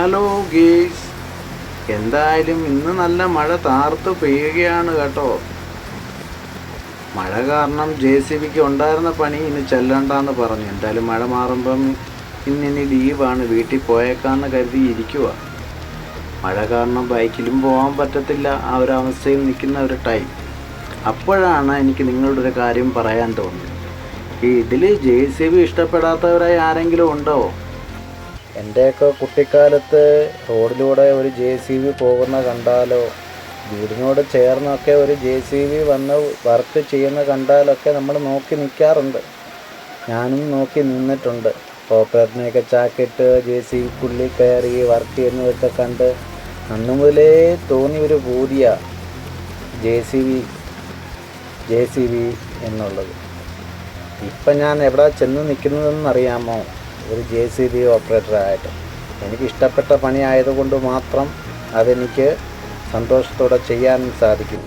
Hello guys എന്തായാലും ഇന്ന് നല്ല മഴ താർത്ത് പെയ്യുകയാണ് കേട്ടോ. മഴ കാരണം ജെ സി ബിക്ക് ഉണ്ടായിരുന്ന പണി ഇനി ചെല്ലണ്ടെന്ന് പറഞ്ഞു. എന്തായാലും മഴ മാറുമ്പം ഇന്നിനി ലീവാണ്. വീട്ടിൽ പോയേക്കാന്ന് കരുതി ഇരിക്കുക മഴ കാരണം ബൈക്കിലും പോകാൻ പറ്റത്തില്ല. ആ ഒരു അവസ്ഥയിൽ നിൽക്കുന്ന ഒരു ടൈം. അപ്പോഴാണ് എനിക്ക് നിങ്ങളുടെ ഒരു കാര്യം പറയാൻ തോന്നുന്നത് ഈ ഇതിൽ ജെ സി ബി ഇഷ്ടപ്പെടാത്തവരായി ആരെങ്കിലും ഉണ്ടോ? എന്റെയൊക്കെ കുട്ടിക്കാലത്ത് റോഡിലൂടെ ഒരു ജെ സി ബി പോകുന്ന കണ്ടാലോ വീടിനോട് ചേർന്നൊക്കെ ഒരു ജെ സി ബി വന്ന് വർക്ക് ചെയ്യുന്ന കണ്ടാലൊക്കെ നമ്മൾ നോക്കി നിൽക്കാറുണ്ട് ഞാനും നോക്കി നിന്നിട്ടുണ്ട്. ഓപ്പറേറ്ററിനെയൊക്കെ ചാക്കിട്ട് ജെ സി ബിക്കുള്ളിൽ കയറി വർക്ക് ചെയ്യുന്നതൊക്കെ കണ്ട് അന്ന് മുതലേ തോന്നിയ ഒരു പൂതിയ J C B J C B എന്നുള്ളത്. ഇപ്പം ഞാൻ എവിടെ ചെന്ന് നിൽക്കുന്നതെന്ന് അറിയാമോ ഒരു ജെ സി ബി ഓപ്പറേറ്ററായിട്ട് എനിക്ക് ഇഷ്ടപ്പെട്ട പണി ആയതുകൊണ്ട് മാത്രം അതെനിക്ക് സന്തോഷത്തോടെ ചെയ്യാൻ സാധിക്കും